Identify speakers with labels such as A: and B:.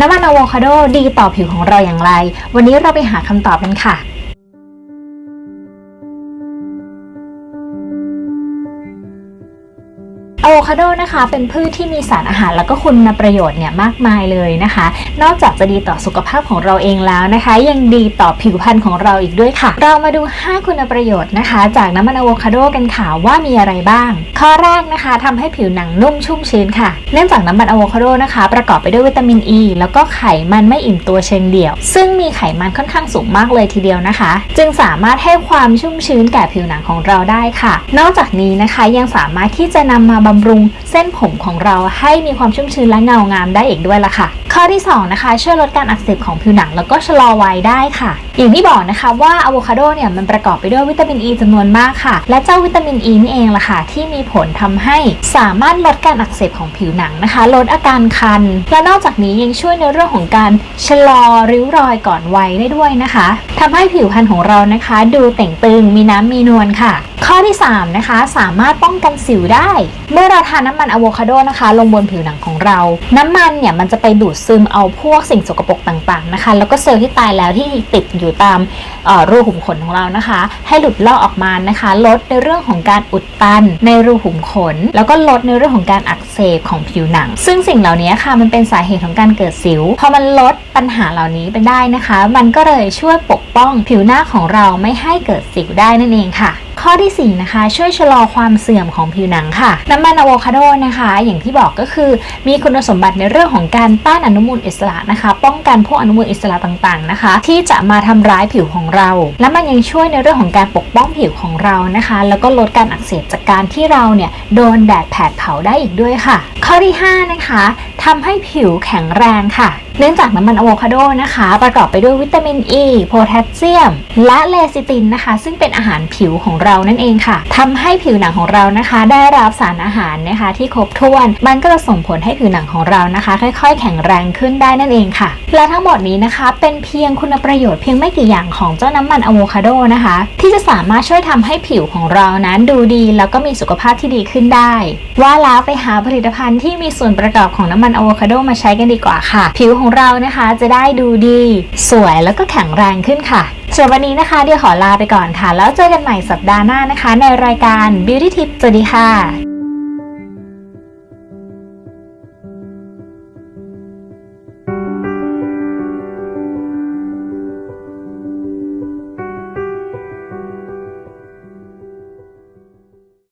A: น้ำมันอะโวคาโดดีต่อผิวของเราอย่างไร วันนี้เราไปหาคำตอบกันค่ะ อะโวคาโดนะคะเป็นพืชที่มีสารอาหารแล้วก็คุณประโยชน์เนี่ยมากมายเลยนะคะ นอกจากจะดีต่อสุขภาพของเราเองแล้วนะคะ ยังดีต่อผิวพรรณของเราอีกด้วยค่ะ เรามาดู 5 คุณประโยชน์นะคะ จากน้ำมันอะโวคาโดกันค่ะว่ามีอะไรบ้าง ข้อแรกนะคะทำให้ผิวหนังนุ่มชุ่มชื้นค่ะ เนื่องจากน้ำมันอะโวคาโดนะคะ ประกอบไปด้วยวิตามินอ e, ีแล้วก็ไขมันไม่อิ่มตัวเชิงเดี่ยว ซึ่งมีไขมันค่อนข้างสูงมากเลยทีเดียวนะคะ จึงสามารถให้ความชุ่มชื้นแก่ผิวหนังของเราได้ค่ะ นอกจากนี้นะคะยังสามารถที่จะนำมาบำรุงเส้นผมของเราให้มีความชุ่มชื้นและเงางามได้อีกด้วยล่ะค่ะ ข้อที่สองนะคะ ช่วยลดการอักเสบของผิวหนังแล้วก็ชะลอวัยได้ค่ะ อย่างที่บอกนะคะว่าอะโวคาโดเนี่ยมันประกอบไปด้วยวิตามินอ e ีจำนวนมากค่ะ และเจ้าวิตามินอ e ีนี่เองล่ะค่ะ ที่มีผลทำให้สามารถลดการอักเสบของผิวหนังนะคะ ลดอาการคัน และนอกจากนี้ยังช่วยในเรื่องของการชะลอริ้วรอยก่อนวัยได้ด้วยนะคะทำให้ผิวพรรณของเรานะคะ ดูเต่งตึงมีน้ำมีนวลค่ะข้อที่ 3 นะคะ สามารถป้องกันสิวได้ เมื่อเราทานน้ำมันอะโวคาโดนะคะ ลงบนผิวหนังของเรา น้ำมันเนี่ยมันจะไปดูดซึมเอาพวกสิ่งสกปรกต่างๆนะคะ แล้วก็เซลล์ที่ตายแล้วที่ติดอยู่ตามรูขุมขนของเรานะคะ ให้หลุดลอกออกมานะคะ ลดในเรื่องของการอุดตันในรูขุมขน แล้วก็ลดในเรื่องของการอักเสบของผิวหนัง ซึ่งสิ่งเหล่านี้ค่ะมันเป็นสาเหตุของการเกิดสิวพอมันลดปัญหาเหล่านี้ไปได้นะคะ มันก็เลยช่วยปกป้องผิวหน้าของเราไม่ให้เกิดสิวได้นั่นเองค่ะ ข้อที่ 4 นะคะ ช่วยชะลอความเสื่อมของผิวหนังค่ะ น้ำมันอะโวคาโดนะคะ อย่างที่บอกก็คือมีคุณสมบัติในเรื่องของการต้านอนุมูลอิสระนะคะ ป้องกันพวกอนุมูลอิสระต่างๆนะคะ ที่จะมาทำร้ายผิวของเรา และมันยังช่วยในเรื่องของการปกป้องผิวของเรานะคะ แล้วก็ลดการอักเสบจากการที่เราเนี่ยโดนแดดแผดเผาได้อีกด้วยค่ะ ข้อที่ 5 นะคะทำให้ผิวแข็งแรงค่ะ เนื่องจากน้ำมันอะโวคาโดนะคะ ประกอบไปด้วยวิตามินอ e, ีโพแทสเซียม และเลซิตินนะคะ ซึ่งเป็นอาหารผิวของเรานั่นเองค่ะทำให้ผิวหนังของเรานะคะ ได้รับสารอาหารนะคะ ที่ครบถ้วน มันก็จะส่งผลให้ผิวหนังของเรานะคะ ค่อยๆ แข็งแรงขึ้นได้นั่นเองค่ะ และทั้งหมดนี้นะคะ เป็นเพียงคุณประโยชน์เพียงไม่กี่อย่างของเจ้าน้ำมันอะโวคาโดนะคะ ที่จะสามารถช่วยทำให้ผิวของเรานั้นดูดี แล้วก็มีสุขภาพที่ดีขึ้นได้ ว่าแล้วไปหาผลิตภัณฑ์ที่มีส่วนประกอบของน้ำมันอะโวคาโดมาใช้กันดีกว่าค่ะ ผิวของเรานะคะจะได้ดูดี สวยแล้วก็แข็งแรงขึ้นค่ะส่วนวันนี้นะคะเดี๋ยวขอลาไปก่อนค่ะ แล้วเจอกันใหม่สัปดาห์หน้านะคะ ในรายการ Beauty Tip สวัสดีค่ะ